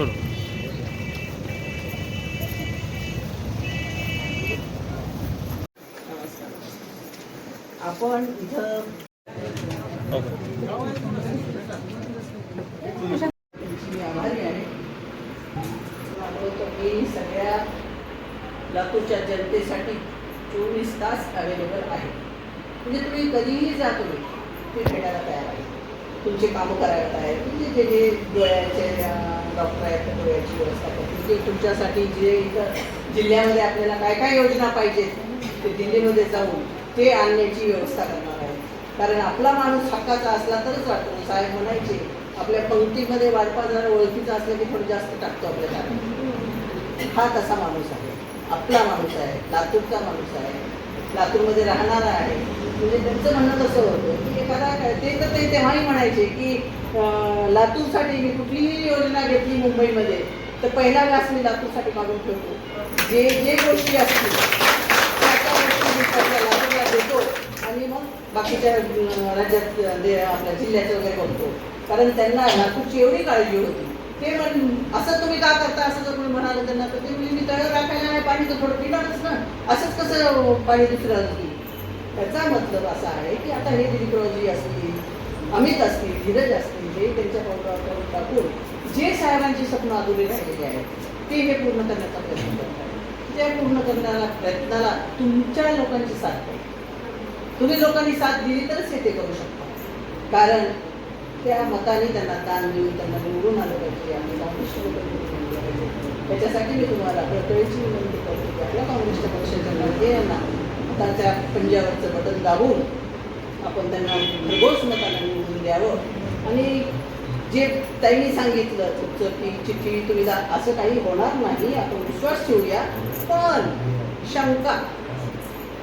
थोडं आपण इथं आभारी आहे मी सगळ्या लातूरच्या जनतेसाठी चोवीस तास अवेलेबल आहे. म्हणजे तुम्ही कधीही जा तुम्ही ते भेटायला तयार आहे. तुमचे कामं करायला तयार आहे म्हणजे जे जे डोळ्याचे डॉक्टर आहेत त्या डोळ्याची व्यवस्था करतील. जे तुमच्यासाठी जे जिल्ह्यामध्ये आपल्याला काय काय योजना पाहिजेत ते दिल्लीमध्ये जाऊन ते आणण्याची व्यवस्था करणार आहे कारण आपला माणूस हक्काचा असला तरच वाटतो. साहेब म्हणायचे आपल्या पंक्तीमध्ये वाटपा जरा ओळखीचा असला की थोडं जास्त टाकतो आपल्याला हा तसा माणूस आहे. आपला माणूस आहे. लातूरचा माणूस आहे. लातूरमध्ये राहणारा आहे. म्हणजे त्यांचं म्हणणं तसं होतं की एखादा ते तर ते तेव्हाही म्हणायचे की लातूरसाठी मी कुठलीही योजना घेतली मुंबईमध्ये तर पहिला व्यास मी लातूरसाठी काढून ठेवतो. जे जे गोष्टी असतील त्या गोष्टी लातूरला देतो आणि मग बाकीच्या राज्यात दे- आपल्या जिल्ह्याचं वगैरे बघतो कारण त्यांना लातूरची एवढी काळजी होती. ते म्हण असं तुम्ही का करता? असं जर कोणी म्हणालं त्यांना तर ते म्हणजे मी तळ राखायला नाही पाणी तर थोडं पिणारच ना. असंच कसं पाणी दुसरं की त्याचा मतलब असा आहे की आता हे दिलीपरावजी असतील अमित असतील धीरज असतील हे त्यांच्या पावलावर टाकून जे साहेबांची स्वप्न अधुरे राहिलेले आहेत ते हे पूर्ण करण्याचा प्रयत्न करत त्या पूर्ण करण्याला प्रयत्नाला तुमच्या लोकांची साथ पाहिजे तुम्ही लोकांनी साथ दिली तरच हे ते करू शकता. कारण त्या मताने त्यांना दान देऊन त्यांना निवडून आलं पाहिजे आणि काँग्रेसच्या पाहिजे. त्याच्यासाठी मी तुम्हाला कळकळीची विनंती करतो की आपल्या काँग्रेसच्या पक्षाच्या मतांच्या पंजावरचं बटन दाबून आपण त्यांना भरघोस मताला निवडून द्यावं. आणि जे त्यांनी सांगितलं तुमचं की चिठ्ठी तुम्ही जा असं काही होणार नाही आपण विश्वास ठेवूया. पण शंका.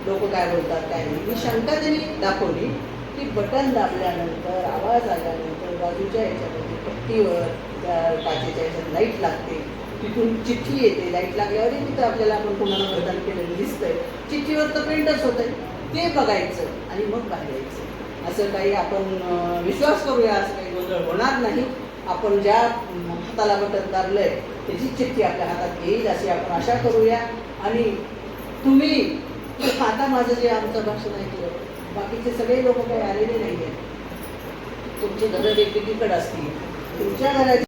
लोक काय बोलतात काय नाही. ही शंका त्यांनी दाखवली की बटन दाबल्यानंतर आवाज आल्यानंतर बाजूच्या ह्याच्यामध्ये पट्टीवर त्या काचेच्या ह्याच्यात लाइट लागते. तिथून चिठ्ठी येते लाइट लागल्यावरही तिथं आपल्याला आपण कोणाला मतदान केलेलं दिसतंय. चिठ्ठीवर तर प्रिंटच होत आहे ते बघायचं आणि मग बाहेर यायचं असं काही आपण विश्वास करूया असं काही गोंधळ होणार नाही. आपण ज्या हाताला बटन दाबलंय त्याची चिठ्ठी आपल्या हातात येईल अशी आपण आशा करूया. आणि तुम्ही आता माझं जे आमचं भाषण ऐकलं बाकीचे सगळे लोक काही आलेले नाही आहेत तुमची घरं वेगवेगळीकडे असतील. तुमच्या घराची